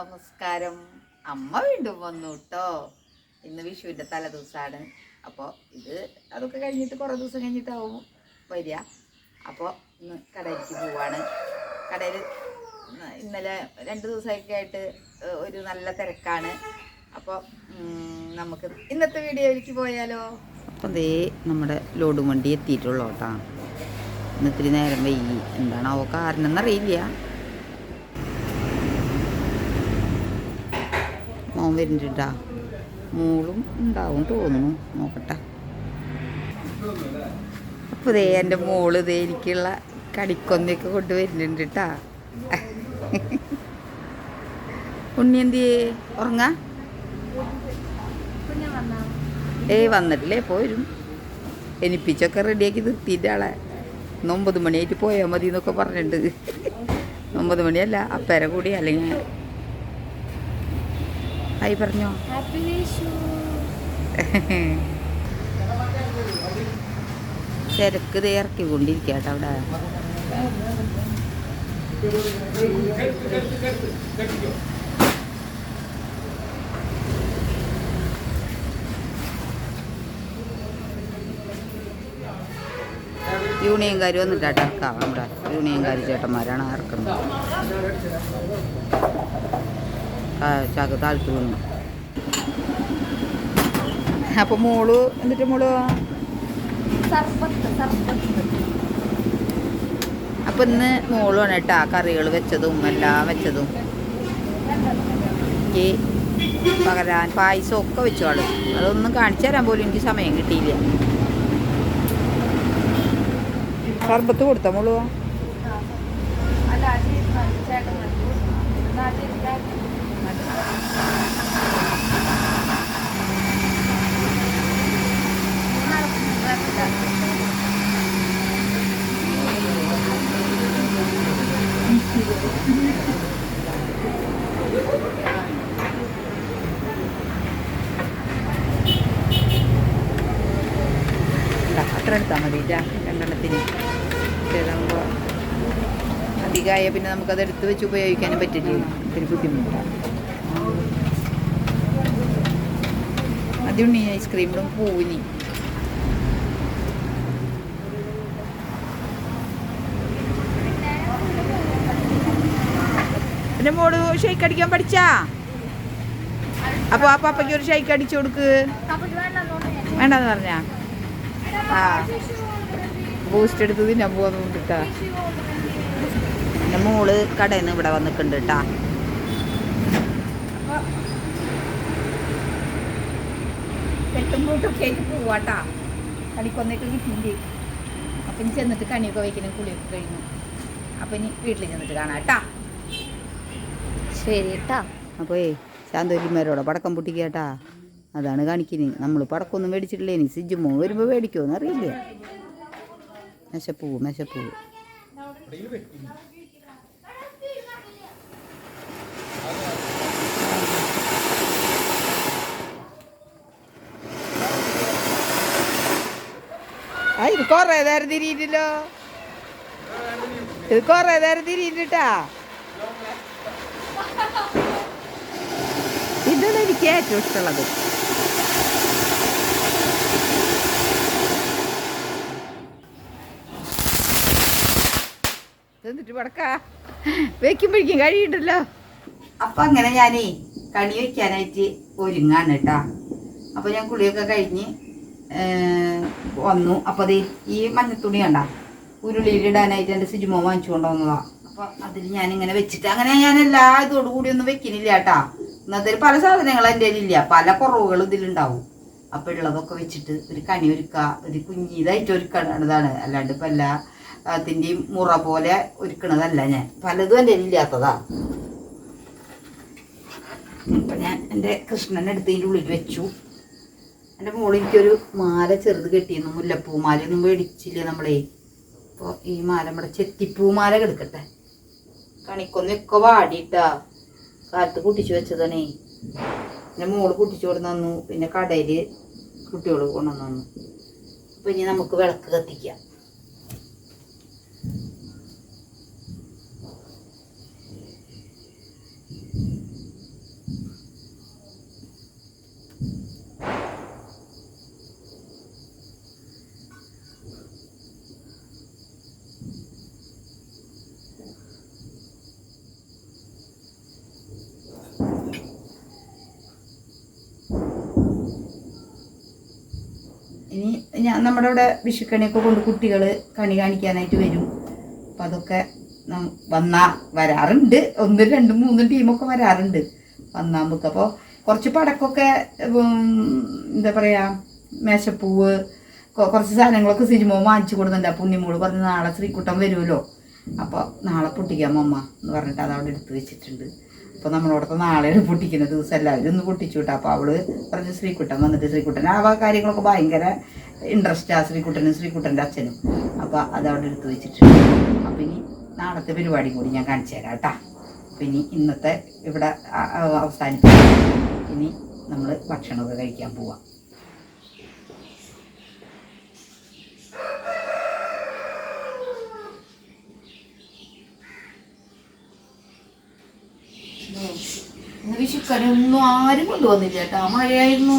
നമസ്കാരം. അമ്മ വീണ്ടും വന്നു കേട്ടോ ഇന്ന് വിഷുവിന്റെ തലേദിവസമാണ് അപ്പോൾ ഇത് അതൊക്കെ കഴിഞ്ഞിട്ട് കുറേ ദിവസം കഴിഞ്ഞിട്ടാവും വരിക. അപ്പോൾ ഇന്ന് കടയിലേക്ക് പോവാണ്. കടയിൽ ഇന്നലെ രണ്ട് ദിവസമൊക്കെ ആയിട്ട് ഒരു നല്ല തിരക്കാണ്. അപ്പോൾ നമുക്ക് ഇന്നത്തെ വീഡിയോയിലേക്ക് പോയാലോ? അപ്പം ദേ നമ്മുടെ ലോഡും വണ്ടി എത്തിയിട്ടുള്ളൂ കേട്ടോ. ഇന്ന് ഇത്തിരി നേരം വൈകി. എന്താണാവോ കാരണം എന്നറിയില്ല മോൻ വരുന്നുണ്ടാ മോളും ഉണ്ടാവും തോന്നുന്നു. നോക്കട്ടെ. അപ്പോൾ ദേ എന്റെ മോൾ ദേ എനിക്കുള്ള കടിക്കൊന്നയൊക്കെ കൊണ്ട് വരുന്നുണ്ട് കേട്ടാ ഉണ്ണി എന്തിയേ? ഉറങ്ങാ? ഏയ് വന്നിട്ടില്ലേ? പോരും എനിപ്പിച്ചൊക്കെ റെഡിയാക്കി നിർത്തിയിട്ട് ആളെ. ഒമ്പത് മണിയായിട്ട് പോയാൽ മതി എന്നൊക്കെ പറഞ്ഞിട്ടുണ്ട്. ഒമ്പത് മണിയല്ല അപ്പേരെ കൂടി അല്ലെങ്കിൽ ആയി പറഞ്ഞോ തിരക്ക് ഇറക്കി ഇറക്കിക്കൊണ്ടിരിക്കട്ടെ അവിടെ. യൂണിയൻകാർ വന്നിട്ടാട്ട് ഇറക്കാം. നമ്മുടെ യൂണിയൻകാർ ചേട്ടന്മാരാണ് ഇറക്കുന്നത്. ചാക്ക് താഴ്ത്തു വീണു അപ്പൊ മോൾ എന്നിട്ട് മോൾ അപ്പൊ ഇന്ന് മോളുമാണ് കേട്ടാ കറികൾ വെച്ചതും എല്ലാം വെച്ചതും. എനിക്ക് പകരാൻ പായസം ഒക്കെ വെച്ചു ആൾ. അതൊന്നും കാണിച്ചു തരാൻ പോലും എനിക്ക് സമയം കിട്ടിയില്ല. സർബത്ത് കൊടുത്ത മോളുവാ അല്ല ചേട്ടൻ അത്ര എടുത്താൽ മതി ഇതാ, രണ്ടെണ്ണത്തിന് ഇതാകുമ്പോൾ അധികമായ പിന്നെ നമുക്കത് എടുത്ത് വെച്ച് ഉപയോഗിക്കാനും പറ്റില്ല ഇത്തിരി ബുദ്ധിമുട്ടാണ് അതുണ്ണി ഐസ്ക്രീമിലും പൂവിനി പിന്നെ മോൾ ഷെയ്ക്ക് അടിക്കാൻ പഠിച്ചാ? അപ്പൊ ആ പാപ്പയ്ക്ക് ഒരു ഷെയ്ക്ക് അടിച്ചു കൊടുക്ക്. വേണ്ടെന്ന് പറഞ്ഞാ? ആ. ബൂസ്റ്റ് എടുത്ത് തിന്നാൻ എന്റെ മോൾ കടയിൽ നിന്ന് ഇവിടെ വന്നിട്ടുണ്ട് കേട്ടാ കെട്ടും കൂട്ടൊക്കെ ആയിട്ട് പോവാട്ടാ കണിക്കൊന്നൊക്കെ കിട്ടിയില്ലേ അപ്പം ഇനി ചെന്നിട്ട് കണിയൊക്കെ വയ്ക്കണം കുളിയൊക്കെ കഴിഞ്ഞു. അപ്പം ഇനി വീട്ടിൽ ചെന്നിട്ട് കാണാം കേട്ടാ ശരി കേട്ടാ അപ്പോൾ ശാന്തോലിമാരോടെ പടക്കം പൊട്ടിക്കേട്ടാ. അതാണ് കാണിക്കുന്നത് നമ്മൾ പടക്കമൊന്നും മേടിച്ചിട്ടില്ലേ? ഇനി സിജുമോ വരുമ്പോൾ മേടിക്കുമോ അറിയില്ല മെശപ്പൂവ് മെശപ്പൂവ്. ആ ഇത് കുറേ നേരം തിരിയിട്ടില്ലോ ഇത് കുറേ നേരം തിരിയിട്ടാ ഇതാണ് എനിക്ക് ഏറ്റവും ഇഷ്ടമുള്ളത്. എന്നിട്ട് പടക്ക വെക്കുമ്പോഴേക്കും കഴിയുണ്ടല്ലോ അപ്പൊ അങ്ങനെ ഞാനേ കണി വെക്കാനായിട്ട് ഒരുങ്ങാണ് കേട്ടാ. അപ്പൊ ഞാൻ കുളിയൊക്കെ കഴിഞ്ഞ് വന്നു. അപ്പൊ അത് ഈ മഞ്ഞത്തുണി കണ്ട ഉരുളിയിലിടാനായിട്ട് എന്റെ സിജുമോ വാങ്ങിച്ചു കൊണ്ടുവന്നതാണ് അപ്പൊ അതിൽ ഞാൻ ഇങ്ങനെ വെച്ചിട്ട് അങ്ങനെ ഞാൻ എല്ലാ ഇതോടു കൂടി ഒന്നും വെക്കുന്നില്ല കേട്ടാ. ഇന്നത്തെ പല സാധനങ്ങൾ എന്റെ ഇല്ല. പല കുറവുകളും ഇതിലുണ്ടാവും. അപ്പൊ ഉള്ളതൊക്കെ വെച്ചിട്ട് ഒരു കണി ഒരുക്ക ഒരു കുഞ്ഞിതായിട്ട് ഒരുക്കണതാണ്. അല്ലാണ്ട് ഇപ്പൊ എല്ലാ അതിന്റെയും മുറ പോലെ ഒരുക്കണതല്ല ഞാൻ. പലതും എന്റെ ഇല്ലാത്തതാ. അപ്പൊ ഞാൻ എന്റെ കൃഷ്ണനെ അടുത്ത് ഇതിന്റെ ഉള്ളിൽ വെച്ചു. എന്റെ മോളിക്കൊരു മാല ചെറുത് കെട്ടിയിരുന്നു മുല്ലപ്പൂ മാലയൊന്നും മേടിച്ചില്ലേ നമ്മളേ? അപ്പോൾ ഈ മാല നമ്മുടെ ചെത്തിപ്പൂ മാല കിടക്കട്ടെ കണിക്കൊന്നൊക്കെ വാടിയിട്ടാ. കാലത്ത് കുട്ടിച്ചു വെച്ചതാണേ. എന്റെ മോൾ കുട്ടിച്ചു കൊണ്ട് തന്നു പിന്നെ കടയിൽ കുട്ടികൾ കൊണ്ടുവന്നു. അപ്പോൾ അപ്പം ഇനി നമുക്ക് വിളക്ക് കത്തിക്കാം. ഞാൻ നമ്മുടെ ഇവിടെ വിഷുക്കണിയൊക്കെ കൊണ്ട് കുട്ടികൾ കണി കാണിക്കാനായിട്ട് വരും. അപ്പം അതൊക്കെ വന്നാൽ വന്നാ വരാറുണ്ട്. ഒന്ന് രണ്ടും മൂന്നും ടീമൊക്കെ വരാറുണ്ട്. വന്നാൽ നമുക്ക് അപ്പോൾ കുറച്ച് പടക്കമൊക്കെ എന്താ പറയുക മേശപ്പൂവ് കുറച്ച് സാധനങ്ങളൊക്കെ സിനിമ വാങ്ങിച്ചു കൊടുക്കുന്നുണ്ട്. അപ്പോൾ ഉണ്ണിമോൾ പറഞ്ഞ് നാളെ ശ്രീക്കുട്ടം വരുമല്ലോ. അപ്പോൾ നാളെ പൊട്ടിക്കാം അമ്മ എന്ന് പറഞ്ഞിട്ട് അത് അവിടെ എടുത്ത് വെച്ചിട്ടുണ്ട്. അപ്പോൾ നമ്മളോടൊപ്പം നാളെയാണ് പൊട്ടിക്കുന്ന ദിവസം എല്ലാവരും ഒന്ന് പൊട്ടിച്ചു വിട്ടാൽ അപ്പോൾ അവൾ പറഞ്ഞ് ശ്രീകുട്ടൻ വന്നിട്ട് ശ്രീക്കുട്ടൻ ആ കാര്യങ്ങളൊക്കെ ഭയങ്കര ഇൻട്രസ്റ്റ് ആ ശ്രീകുട്ടനും ശ്രീകുട്ടന്റെ അച്ഛനും. അപ്പോൾ അത് അവിടെ എടുത്ത് വെച്ചിട്ട് അപ്പം ഇനി നാളത്തെ പരിപാടി കൂടി ഞാൻ കാണിച്ചു തരാം കേട്ടാ. അപ്പം ഇനി ഇന്നത്തെ ഇവിടെ അവസാനിപ്പിക്കാം. ഇനി നമ്മൾ ഭക്ഷണമൊക്കെ കഴിക്കാൻ പോവാം. ഒന്നും ആരും കൊണ്ടുവന്നില്ല കേട്ടോ. മഴയായിരുന്നു.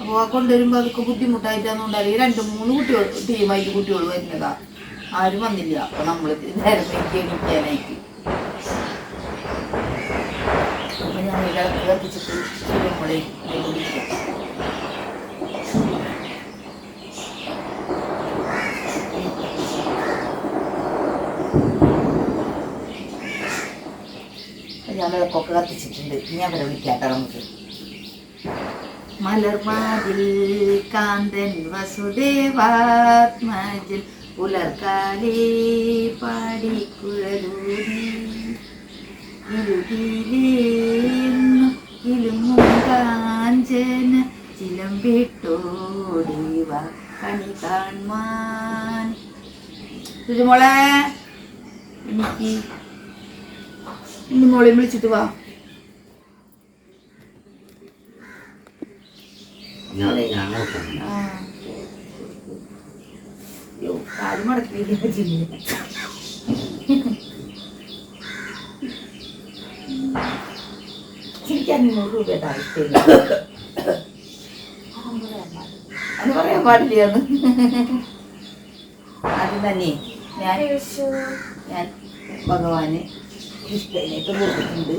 അപ്പോൾ കൊണ്ടുവരുമ്പോൾ അതൊക്കെ ബുദ്ധിമുട്ടായിട്ടാണെന്നുണ്ട് ഈ രണ്ട് മൂന്ന് കുട്ടികൾ ടീമായിട്ട് കുട്ടികൾ വരുന്നതാ. ആരും വന്നില്ല. അപ്പോൾ നമ്മൾ നേരത്തേക്ക് എണീക്കാനായിട്ട്. അപ്പോൾ കത്തിച്ചിട്ട് ഞാൻ വിളക്കൊക്കെ കത്തിച്ചിട്ടുണ്ട്. ഇനി അവരെ വിളിക്കാട്ടോ നമുക്ക്. മലർമാതിൽ കാന്തൻ വസുദേവാത്മജിൽ പുലർക്കാലേ പാടിക്കുഴലൂരി ചിലം വിട്ടോടിവ കണി കാൺമാൻ മോളെ എനിക്ക് ഇന്ന് മോളെ വിളിച്ചിട്ട് വാ ഞാൻ ഞാൻ നോക്കാം ആ. യ്യോ, കാൽ മടക്കിയില്ല പറ്റില്ല. ശരിക്കും അഞ്ഞൂറ് രൂപ ഇഷ്ടമില്ല അത് പറയാൻ പാടില്ലാന്ന് ആദ്യം തന്നെ. ഞാൻ ഞാൻ ഭഗവാന് ഇഷ്ടമായിട്ട് കൊടുത്തിട്ടുണ്ട്.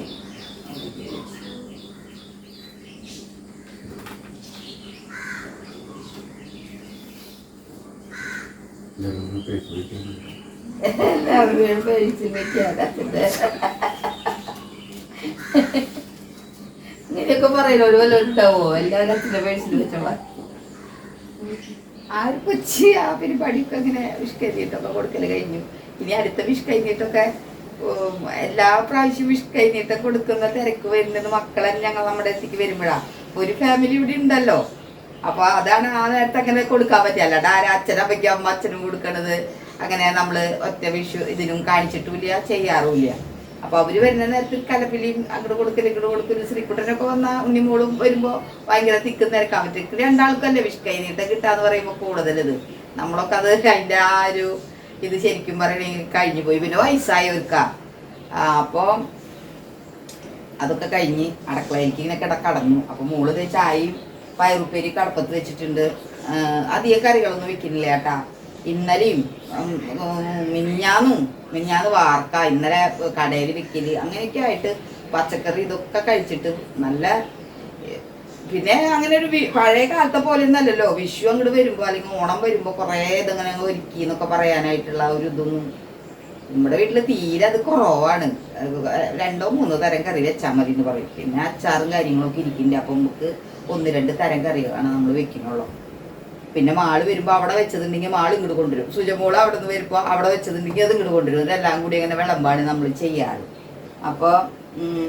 എല്ലാവരും ഇങ്ങനെയൊക്കെ പറയുന്ന ഒരു വല്ല ഉണ്ടാവോ? എല്ലാവരും അച്ഛന്റെ പേടിച്ചിട്ട് വെച്ചോളാം ആ ഒരു കൊച്ചി ആ പരിപാടിയൊക്കെ അങ്ങനെ വിഷ് കഴിഞ്ഞിട്ടൊക്കെ കൊടുക്കൽ കഴിഞ്ഞു. ഇനി അടുത്ത വിഷ് കഴിഞ്ഞിട്ടൊക്കെ എല്ലാ പ്രാവശ്യം വിഷ് കഴിഞ്ഞിട്ടൊക്കെ കൊടുക്കുന്ന തിരക്ക് വരുന്നത് മക്കളെല്ലാം ഞങ്ങൾ നമ്മുടെ അടുത്തേക്ക് വരുമ്പോഴാ. ഒരു ഫാമിലി ഇവിടെ ഉണ്ടല്ലോ. അപ്പൊ അതാണ് ആ നേരത്തെ അങ്ങനെ കൊടുക്കാൻ പറ്റില്ല അല്ലാണ്ട് ആരാ അച്ഛനമ്മയ്ക്കും അമ്മ അച്ഛനും കൊടുക്കണത്? അങ്ങനെ നമ്മൾ ഒറ്റ വിഷു ഇതിനും കാണിച്ചിട്ടുമില്ല ചെയ്യാറുമില്ല. അപ്പൊ അവർ വരുന്ന നേരത്ത് കലപ്പിലിയും അങ്ങോട്ട് കൊടുക്കലും ഇങ്ങോട്ട് കൊടുക്കലും. ശ്രീക്കുട്ടനൊക്കെ വന്ന ഉണ്ണിമോളും വരുമ്പോ ഭയങ്കര തിക്കുന്ന നിരക്കാൻ പറ്റും രണ്ടാൾക്കല്ലേ വിഷ് കൈനീട്ടം കിട്ടാന്ന് പറയുമ്പോ കൂടുതലത്. നമ്മളൊക്കെ അത് അതിന്റെ ആ ഒരു ഇത് ശരിക്കും പറയണെങ്കിൽ കഴിഞ്ഞു പോയി. പിന്നെ വയസ്സായവർക്കാ. ആ, അപ്പൊ അതൊക്കെ കഴിഞ്ഞ് അടക്കളയിലേക്ക് ഇങ്ങനെ കിടക്കടന്നു അപ്പോൾ അപ്പൊ മോൾ ചായയും പയറുപ്പേരി കടപ്പത്ത് വെച്ചിട്ടുണ്ട്. അധിക കറികളൊന്നും വെക്കുന്നില്ല കേട്ടാ. ഇന്നലെയും മിഞ്ഞാന്നും മിഞ്ഞാന്ന് വാർക്ക ഇന്നലെ കടയിൽ വിൽക്കൽ അങ്ങനെയൊക്കെ ആയിട്ട് പച്ചക്കറി ഇതൊക്കെ കഴിച്ചിട്ട് നല്ല പിന്നെ അങ്ങനെ ഒരു പഴയ കാലത്തെ പോലെ ഒന്നല്ലല്ലോ വിഷു അങ്ങോട്ട് വരുമ്പോൾ അല്ലെങ്കിൽ ഓണം വരുമ്പോൾ കുറേ ഇതങ്ങനെ അങ്ങ് ഒരുക്കി എന്നൊക്കെ പറയാനായിട്ടുള്ള ഒരു ഇതൊന്നും നമ്മുടെ വീട്ടിൽ തീരെ അത് കുറവാണ്. രണ്ടോ മൂന്നോ തരം കറി വെച്ചാൽ മതി എന്ന് പറയും. പിന്നെ അച്ചാറും കാര്യങ്ങളൊക്കെ ഇരിക്കുന്നുണ്ട് അപ്പം നമുക്ക് ഒന്ന് രണ്ട് തരം കറികളാണ് നമ്മൾ വെക്കുന്നുള്ളൂ. പിന്നെ മാൾ വരുമ്പോൾ അവിടെ വെച്ചതുണ്ടെങ്കിൽ മാൾ ഇങ്ങോട്ട് കൊണ്ടുവരും. സുജമോൾ അവിടെ നിന്ന് വരുമ്പോൾ അവിടെ വെച്ചതുണ്ടെങ്കിൽ അത് ഇങ്ങോട്ട് കൊണ്ടുവരും. ഇതെല്ലാം കൂടി അങ്ങനെ വിളമ്പാണ് നമ്മൾ ചെയ്യാറ്. അപ്പോൾ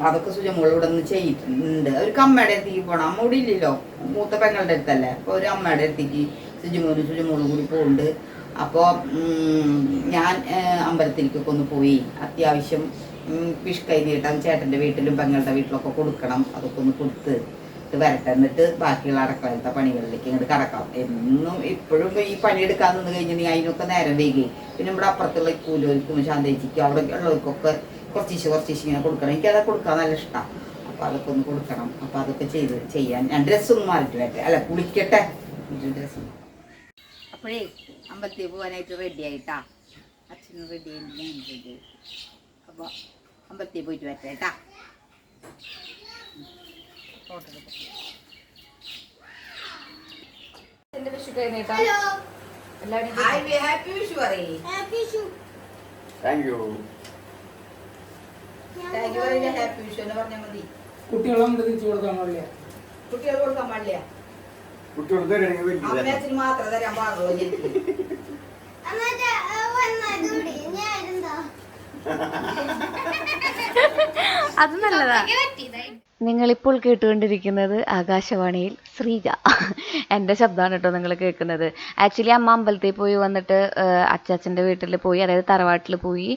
അതൊക്കെ സുജമോൾ ഇവിടെ നിന്ന് ചെയ്തിട്ടുണ്ട് ഒരു അമ്മയുടെ അടുത്തേക്ക് പോകണം അമ്മ ഇവിടെ ഇല്ലല്ലോ. മൂത്ത പെങ്ങളുടെ അടുത്തല്ലേ? അപ്പോൾ ഒരു അമ്മയുടെ അടുത്തേക്ക് സുജമോനും സുജമോളും കൂടി പോകുന്നുണ്ട് അപ്പോൾ ഞാൻ അമ്പലത്തിലേക്കൊക്കെ ഒന്ന് പോയി അത്യാവശ്യം പിഷ്കൈ നീട്ടാൻ ചേട്ടന്റെ വീട്ടിലും പെങ്ങളുടെ വീട്ടിലൊക്കെ കൊടുക്കണം. അതൊക്കെ ഒന്ന് കൊടുത്ത് ഇത് വരട്ടെ. എന്നിട്ട് ബാക്കിയുള്ള അടക്കളത്തെ പണികളിലേക്ക് ഇങ്ങോട്ട് കടക്കാം. എന്നും ഇപ്പോഴും ഈ പണി പണിയെടുക്കാൻ നിന്ന് കഴിഞ്ഞാൽ നീ അതിനൊക്കെ നേരം വൈകി. പിന്നെ ഇവിടെ അപ്പുറത്തുള്ള കൂലോർക്കും ശാന്തേച്ചിക്കും അവിടെ ഉള്ളവർക്കൊക്കെ കുറച്ചിശ് കുറച്ചിശ് ഇങ്ങനെ കൊടുക്കണം. എനിക്കത് കൊടുക്കാൻ നല്ല ഇഷ്ടമാണ് അപ്പോൾ അതൊക്കെ ഒന്ന് കൊടുക്കണം. അപ്പോൾ അതൊക്കെ ചെയ്ത് ചെയ്യാൻ. ഞാൻ ഡ്രസ്സൊന്നും മാറിയിട്ട് വരട്ടെ. അല്ല കുളിക്കട്ടെ. ഡ്രസ്സ് അപ്പോഴേ അമ്പലത്തിൽ പോകാനായിട്ട് റെഡി ആയിട്ടാ? അച്ഛനും റെഡി ആയിട്ട് ഞാൻ റെഡി അപ്പോൾ അമ്പലത്തിൽ പോയിട്ട് വരട്ടെ കേട്ടാ? ഫോട്ടോ എടുക്കാം എന്റെ വിഷു കഴിഞ്ഞേട്ടാ എല്ലാവരും ഹാപ്പി വിഷു പറയേ താങ്ക് യു താങ്ക് യു പറയില്ല ഹാപ്പി വിഷു എന്ന് പറഞ്ഞാൽ മതി. കുട്ടികളെ നമുക്ക് തിരിച്ചു കൊടുക്കാൻ പാടില്ല. കുട്ടികൾ കൊടുക്കാൻ പാടില്ല. കുട്ടികൾ തരണെങ്കിൽ വലിയ അമ്മയത്തിന് മാത്രം തരാൻ പാടുള്ളൂ. എനിക്ക് അത് നല്ലതാ. നിങ്ങളിപ്പോൾ കേട്ടുകൊണ്ടിരിക്കുന്നത് ആകാശവാണിയിൽ. ശ്രീജ. എന്റെ ശബ്ദമാണ് കേട്ടോ നിങ്ങൾ കേൾക്കുന്നത്. ആക്ച്വലി അമ്മ അമ്പലത്തിൽ പോയി വന്നിട്ട് അച്ചാച്ചന്റെ വീട്ടിൽ പോയി അതായത് തറവാട്ടിൽ പോയി.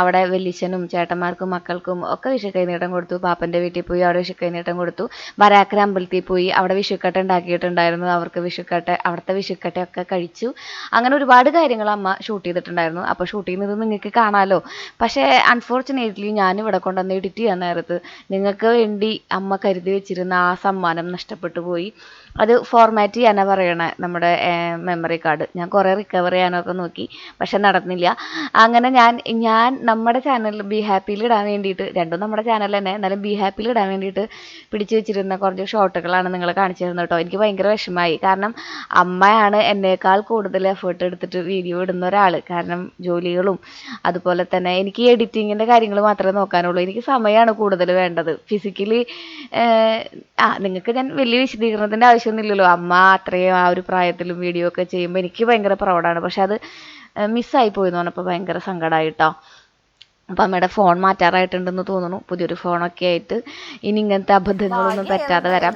അവിടെ വലിയച്ഛനും ചേട്ടന്മാർക്കും മക്കൾക്കും ഒക്കെ വിഷു കൈനീട്ടം കൊടുത്തു. പാപ്പന്റെ വീട്ടിൽ പോയി അവിടെ വിഷു കൈനീട്ടം കൊടുത്തു. വരാക്കര അമ്പലത്തിൽ പോയി അവിടെ വിഷുക്കട്ട ഉണ്ടാക്കിയിട്ടുണ്ടായിരുന്നു. അവർക്ക് വിഷുക്കട്ട അവിടുത്തെ വിഷുക്കട്ടയൊക്കെ കഴിച്ചു. അങ്ങനെ ഒരുപാട് കാര്യങ്ങൾ അമ്മ ഷൂട്ട് ചെയ്തിട്ടുണ്ടായിരുന്നു. അപ്പോൾ ഷൂട്ട് ചെയ്യുന്നത് നിങ്ങൾക്ക് കാണാമല്ലോ പക്ഷേ അൺഫോർച്ചുനേറ്റ്ലി ഇവിടെ കൊണ്ടുവന്ന് എഡിറ്റ് ചെയ്യാൻ നേരത്ത് നിങ്ങൾക്ക് വേണ്ടി അമ്മ കരുതി വെച്ചിരുന്ന ആ സമ്മാനം നഷ്ടപ്പെട്ടു പോയി. हुई അത് ഫോർമാറ്റ് ചെയ്യാനാണ് പറയണേ നമ്മുടെ മെമ്മറി കാർഡ് ഞാൻ കുറേ റിക്കവർ ചെയ്യാനൊക്കെ നോക്കി പക്ഷെ നടന്നില്ല. അങ്ങനെ ഞാൻ ഞാൻ നമ്മുടെ ചാനൽ ബി ഹാപ്പിയിൽ ഇടാൻ വേണ്ടിയിട്ട് രണ്ടും നമ്മുടെ ചാനൽ തന്നെ എന്നാലും ബി ഹാപ്പിയിൽ ഇടാൻ വേണ്ടിയിട്ട് പിടിച്ചു വെച്ചിരുന്ന കുറച്ച് ഷോട്ടുകളാണ് നിങ്ങൾ കാണിച്ചു തരുന്നത് കേട്ടോ. എനിക്ക് ഭയങ്കര വിഷമമായി. കാരണം അമ്മയാണ് എന്നേക്കാൾ കൂടുതൽ എഫേർട്ട് എടുത്തിട്ട് വീഡിയോ ഇടുന്ന ഒരാൾ കാരണം ജോലികളും അതുപോലെ തന്നെ എനിക്ക് എഡിറ്റിങ്ങിന്റെ കാര്യങ്ങൾ മാത്രമേ നോക്കാനുള്ളൂ. എനിക്ക് സമയമാണ് കൂടുതൽ വേണ്ടത്. ഫിസിക്കലി ആ നിങ്ങൾക്ക് ഞാൻ വലിയ വിശദീകരണത്തിന്റെ ആവശ്യമൊന്നുമില്ലല്ലോ അമ്മ അത്രയും ആ ഒരു പ്രായത്തിലും വീഡിയോ ഒക്കെ ചെയ്യുമ്പോൾ എനിക്ക് ഭയങ്കര പ്രൗഡാണ്. പക്ഷെ അത് മിസ്സായി പോയി എന്ന് പറഞ്ഞപ്പോൾ ഭയങ്കര സങ്കടമായിട്ടോ അപ്പം അമ്മയുടെ ഫോൺ മാറ്റാറായിട്ടുണ്ടെന്ന് തോന്നുന്നു. പുതിയൊരു ഫോണൊക്കെ ആയിട്ട് ഇനി ഇങ്ങനത്തെ അബദ്ധങ്ങളൊന്നും പറ്റാതെ വരാം.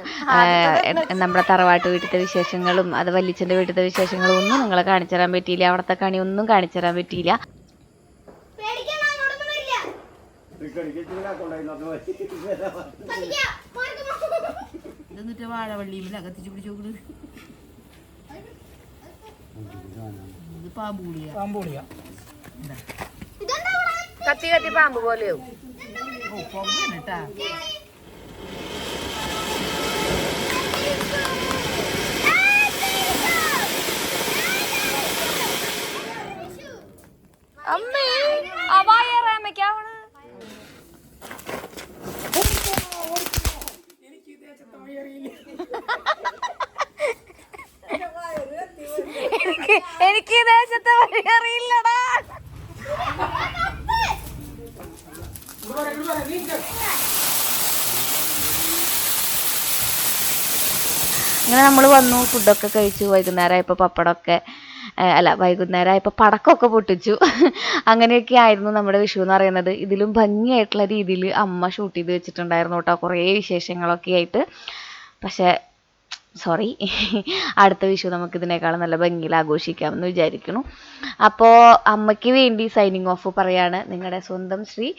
നമ്മുടെ തറവാട്ട് വീട്ടിലത്തെ വിശേഷങ്ങളും അത് വല്ലിച്ചന്റെ വീട്ടിലത്തെ വിശേഷങ്ങളും ഒന്നും നിങ്ങളെ കാണിച്ചു തരാൻ പറ്റിയില്ല. അവിടുത്തെ കണി ഒന്നും കാണിച്ചു തരാൻ പറ്റിയില്ല. എന്നിട്ട് വാഴവള്ളിയിൽ അകത്തിച്ച് പിടിച്ചു നോക്കണ്? ഇത് പാമ്പൂളിയ പാമ്പോളിയ കത്തി കത്തി പാമ്പ് പോലെയോ ഓ പൊങ്ങയാണ് കേട്ടാ അമ്മേ എനിക്ക് എനിക്ക് ദേശത്തെ വഴി അറിയില്ലടാ. അങ്ങനെ നമ്മൾ വന്നു ഫുഡൊക്കെ കഴിച്ചു. വൈകുന്നേരമായപ്പോൾ പപ്പടമൊക്കെ അല്ല അല്ല വൈകുന്നേരമായപ്പോൾ പടക്കമൊക്കെ പൊട്ടിച്ചു. അങ്ങനെയൊക്കെ ആയിരുന്നു നമ്മുടെ വിഷു എന്ന് പറയുന്നത്. ഇതിലും ഭംഗിയായിട്ടുള്ള രീതിയിൽ അമ്മ ഷൂട്ട് ചെയ്ത് വെച്ചിട്ടുണ്ടായിരുന്നു കേട്ടോ. കുറേ വിശേഷങ്ങളൊക്കെ ആയിട്ട്. പക്ഷേ സോറി അടുത്ത വിഷു നമുക്ക് ഇതിനേക്കാളും നല്ല ഭംഗിയിൽ ആഘോഷിക്കാമെന്ന് വിചാരിക്കുന്നു. അപ്പോൾ അമ്മയ്ക്ക് വേണ്ടി സൈനിങ് ഓഫ് പറയാണ് നിങ്ങളുടെ സ്വന്തം ശ്രീ.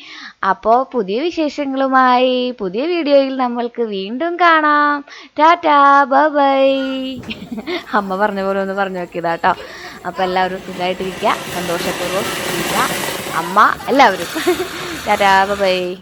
അപ്പോൾ പുതിയ വിശേഷങ്ങളുമായി പുതിയ വീഡിയോയിൽ നമ്മൾക്ക് വീണ്ടും കാണാം. ടാറ്റാ ബൈ അമ്മ പറഞ്ഞ പോലെ ഒന്ന് പറഞ്ഞു നോക്കിയതാ കേട്ടോ. അപ്പോൾ എല്ലാവരും സുഖമായിട്ടിരിക്കുക സന്തോഷപൂർവം ഇരിക്കുക. അമ്മ എല്ലാവരും. Tata bye